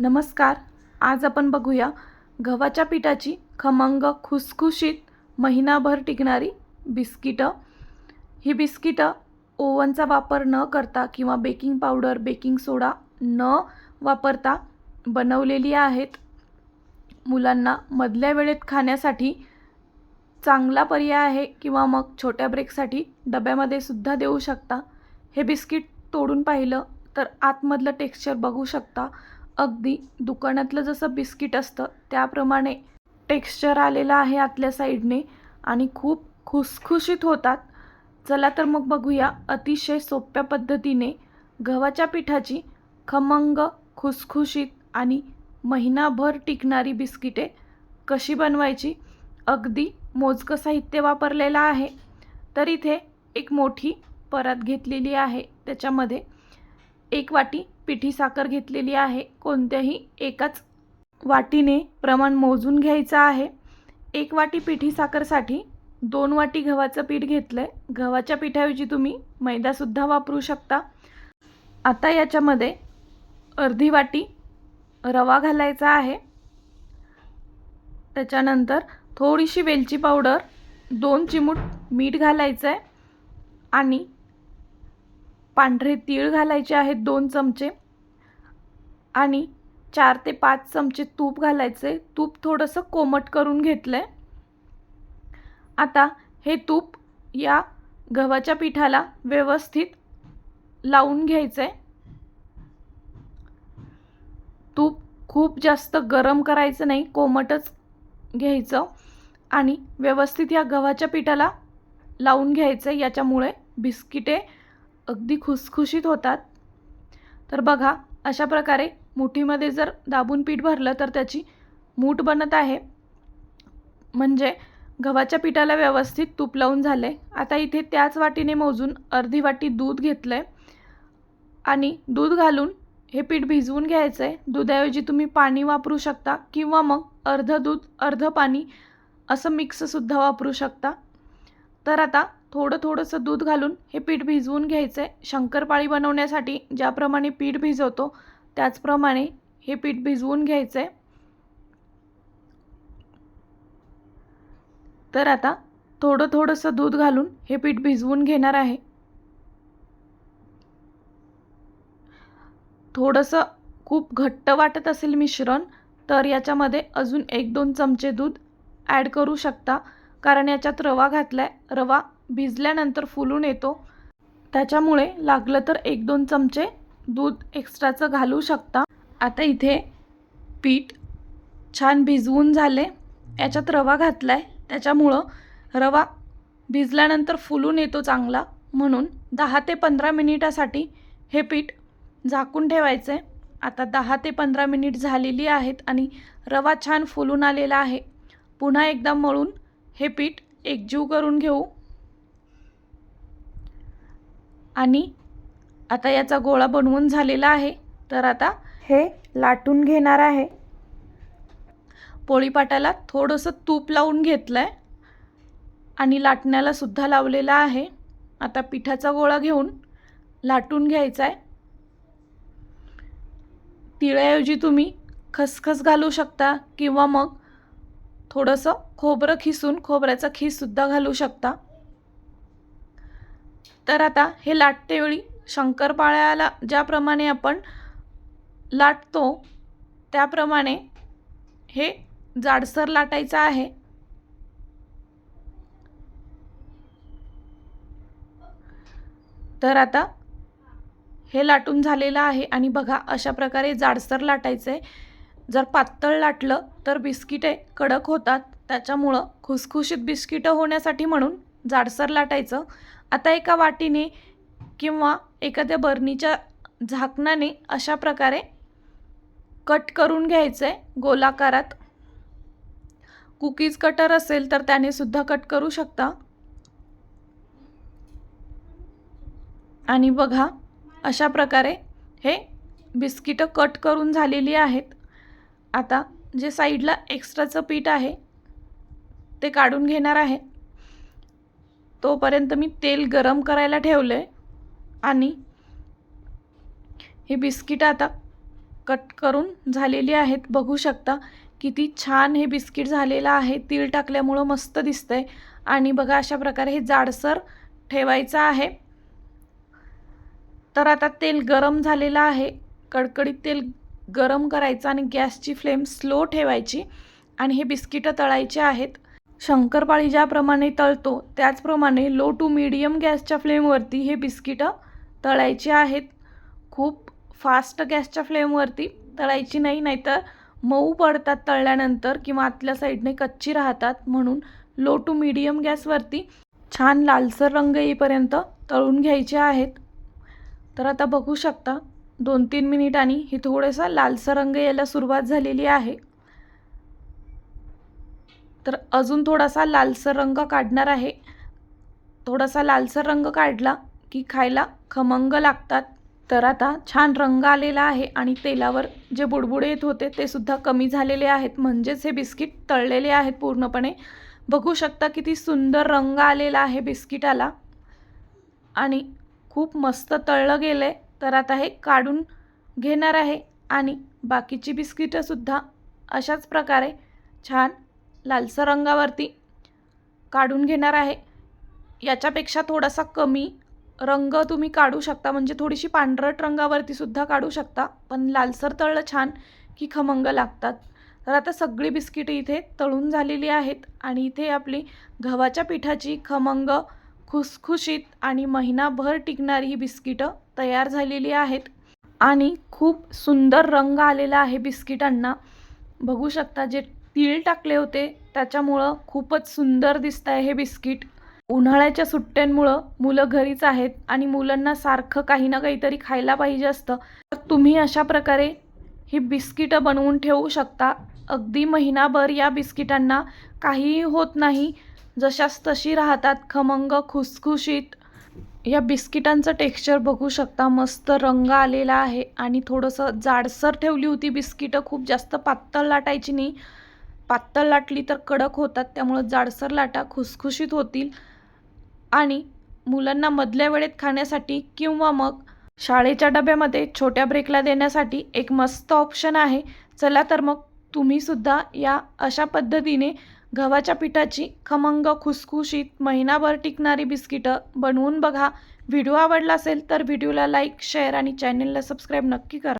नमस्कार. आज आपण बघूया गव्हाच्या पिठाची खमंग खुसखुशीत महिनाभर टिकणारी बिस्किटं. ही बिस्किटं ओव्हनचा वापर न करता किंवा बेकिंग पावडर बेकिंग सोडा न वापरता बनवलेली आहेत. मुलांना मधल्या वेळेत खाण्यासाठी चांगला पर्याय आहे किंवा मग छोट्या ब्रेकसाठी डब्यामध्ये सुद्धा देऊ शकता. हे बिस्किट तोडून पाहिलं तर आतमधलं टेक्स्चर बघू शकता. अगदी दुकानातलं जसं बिस्किट असतं त्याप्रमाणे टेक्स्चर आलेलं आहे आतल्या साईडने आणि खूप खुसखुशीत होतात. चला तर मग बघूया अतिशय सोप्या पद्धतीने गव्हाच्या पिठाची खमंग खुसखुशीत आणि महिनाभर टिकणारी बिस्किटे कशी बनवायची? अगदी मोजकं साहित्य वापरलेलं आहे. तर इथे एक मोठी परत घेतलेली आहे. त्याच्यामध्ये एक वाटी पिठी साखर घेतलेली आहे. कोणत्याही एकाच वाटीने प्रमाण मोजून घ्यायचं आहे. एक वाटी पिठी साखरसाठी दोन वाटी गव्हाचं पीठ घेतलं आहे गव्हाच्या पिठाऐवजी तुम्ही मैदासुद्धा वापरू शकता. आता याच्यामध्ये अर्धी वाटी रवा घालायचा आहे. त्याच्यानंतर थोडीशी वेलची पावडर दोन चिमूट मीठ घालायचं आहे आणि पांढरे तीळ घालायचे आहेत दोन चमचे. आणि चार ते पाच चमचे तूप घालायचे तूप थोडंसं कोमट करून घेतलं आहे आता हे तूप या गव्हाच्या पिठाला व्यवस्थित लावून घ्यायचं आहे तूप खूप जास्त गरम करायचं नाही कोमटच घ्यायचं. आणि व्यवस्थित या गव्हाच्या पिठाला लावून घ्यायचं याच्यामुळे बिस्किटे अगदी खुसखुशीत होतात. तर बघा अशा प्रकारे मुठीमध्ये जर दाबून पीठ भरलं तर त्याची मूठ बनत आहे. म्हणजे गव्हाच्या पिठाला व्यवस्थित तूप लावून झाले आता इथे त्याच वाटीने मोजून अर्धी वाटी दूध घेतलं आहे आणि दूध घालून हे पीठ भिजवून घ्यायचं आहे दुधाऐवजी तुम्ही पाणी वापरू शकता किंवा मग अर्धं दूध अर्धं पाणी असं मिक्ससुद्धा वापरू शकता. तर आता थोडं थोडंसं दूध घालून हे पीठ भिजवून घ्यायचं आहे शंकरपाळी बनवण्यासाठी ज्याप्रमाणे पीठ भिजवतो त्याचप्रमाणे हे पीठ भिजवून घ्यायचं आहे तर आता थोडं थोडंसं दूध घालून हे पीठ भिजवून घेणार आहे. थोडंसं खूप घट्ट वाटत असेल मिश्रण तर याच्यामध्ये अजून एक दोन चमचे दूध ॲड करू शकता कारण याच्यात रवा घातला आहे रवा भिजल्यानंतर फुलून येतो. त्याच्यामुळे लागलं तर एक दोन चमचे दूध एक्स्ट्राचं घालू शकता. आता इथे पीठ छान भिजवून झाले. याच्यात रवा घातला आहे त्याच्यामुळं रवा भिजल्यानंतर फुलून येतो चांगला. म्हणून दहा ते पंधरा मिनिटासाठी हे पीठ झाकून ठेवायचं आहे आता दहा ते पंधरा मिनिट झालेली आहेत आणि रवा छान फुलून आलेला आहे. पुन्हा एकदा मळून हे पीठ एकजीव करून घेऊ. आणि आता याचा गोळा बनवून झालेला आहे. तर आता हे लाटून घेणार आहे. पोळीपाटाला थोडंसं तूप लावून घेतलं आहे आणि लाटण्याला सुद्धा लावलेला आहे. आता पिठाचा गोळा घेऊन लाटून घ्यायचा आहे तिळ्याऐवजी तुम्ही खसखस घालू शकता किंवा मग थोडंसं खोबरं खिसून खोबऱ्याचा खीससुद्धा घालू शकता. तर आता हे लाटतेवेळी शंकरपाळ्याला ज्याप्रमाणे आपण लाटतो त्याप्रमाणे हे जाडसर लाटायचं आहे. तर आता हे लाटून झालेलं आहे आणि बघा अशा प्रकारे जाडसर लाटायचं आहे जर पातळ लाटलं तर बिस्किटे कडक होतात. त्याच्यामुळं खुसखुशीत बिस्किटं होण्यासाठी म्हणून जाडसर लाटायचं. आता एका वाटीने किंवा एखाद्या बर्नीच्या झाकणाने अशा प्रकारे कट करून घ्यायचं आहे गोलाकारात. कुकीज कटर असेल तर त्याने सुद्धा कट करू शकता. आणि बघा अशा प्रकारे हे बिस्किटं कट करून झालेली आहेत. आता जे साईडला एक्स्ट्राचं पीठ आहे ते काढून घेणार आहे. तोपर्यंत मी तेल गरम करायला ठेवलं आहे आणि हे बिस्किटं आता कट करून झालेली आहेत. बघू शकता किती छान हे बिस्किट झालेलं आहे. तीळ टाकल्यामुळं मस्त दिसतं आहे आणि बघा अशा प्रकारे हे जाडसर ठेवायचं आहे. तर आता तेल गरम झालेलं आहे. कडकडीत तेल गरम करायचं आणि गॅसची फ्लेम स्लो ठेवायची. आणि हे बिस्किटं तळायचे आहेत. शंकरपाळी ज्याप्रमाणे तळतो त्याचप्रमाणे लो टू मीडियम गॅसच्या फ्लेमवरती हे बिस्किटं तळायची आहेत. खूप फास्ट गॅसच्या फ्लेमवरती तळायची नाही नाहीतर मऊ पडतात तळल्यानंतर किंवा आतल्या साईडने कच्ची राहतात म्हणून लो टू मीडियम गॅसवरती छान लालसर रंग येईपर्यंत तळून घ्यायचे आहेत. तर आता बघू शकता दोन तीन मिनिटांनी ही थोडासा लालसर रंग यायला सुरुवात झालेली आहे. तर अजून थोडासा लालसर रंग काढणार आहे. थोडासा लालसर रंग काढला की खायला खमंग लागतात. तर आता छान रंग आलेला आहे आणि तेलावर जे बुडबुडे येत होते ते सुद्धा कमी झालेले आहेत. म्हणजेच हे बिस्किट तळलेले आहेत पूर्णपणे. बघू शकता किती सुंदर रंग आलेला आहे बिस्किटाला. आणि खूप मस्त तळलं गेलं आहे तर आता हे काढून घेणार आहे आणि बाकीची बिस्किटंसुद्धा अशाच प्रकारे छान लालसर रंगावरती काढून घेणार आहे. याच्यापेक्षा थोडासा कमी रंग तुम्ही काढू शकता. म्हणजे थोडीशी पांढरट रंगावरती सुद्धा काढू शकता. पण लालसर तळलं छान की खमंग लागतात. तर आता सगळी बिस्किटे इथे तळून झालेली आहेत. आणि इथे आपली गव्हाच्या पिठाची खमंग खुसखुशीत आणि महिनाभर टिकणारी ही बिस्किटं तयार झालेली आहेत. आणि खूप सुंदर रंग आलेला आहे बिस्किटांना. बघू शकता जे तीळ टाकले होते. त्याच्यामुळं खूपच सुंदर दिसत आहे हे बिस्किट. उन्हाळ्याच्या सुट्ट्यांमुळं मुलं घरीच आहेत आणि मुलांना सारखं काही ना काहीतरी खायला पाहिजे असतं. तर तुम्ही अशा प्रकारे ही बिस्किटं बनवून ठेवू शकता. अगदी महिनाभर या बिस्किटांना काहीही होत नाही. जशास तशी राहतात खमंग खुसखुशीत. या बिस्किटांचं टेक्स्चर बघू शकता. मस्त रंग आलेला आहे आणि थोडंसं जाडसर ठेवली होती बिस्किटं. खूप जास्त पातळ लाटायची नाही. पातळ लाटली तर कडक होतात त्यामुळं जाडसर लाटा खुसखुशीत होतील. आणि मुलांना मधल्या वेळेत खाण्यासाठी किंवा मग शाळेच्या डब्यामध्ये छोट्या ब्रेकला देण्यासाठी एक मस्त ऑप्शन आहे. चला तर मग तुम्हीसुद्धा या अशा पद्धतीने गव्हाच्या पिठाची खमंग खुसखुशीत महिनाभर टिकणारी बिस्किटं बनवून बघा. व्हिडिओ आवडला असेल तर व्हिडिओला लाईक शेअर आणि चॅनलला सबस्क्राईब नक्की करा.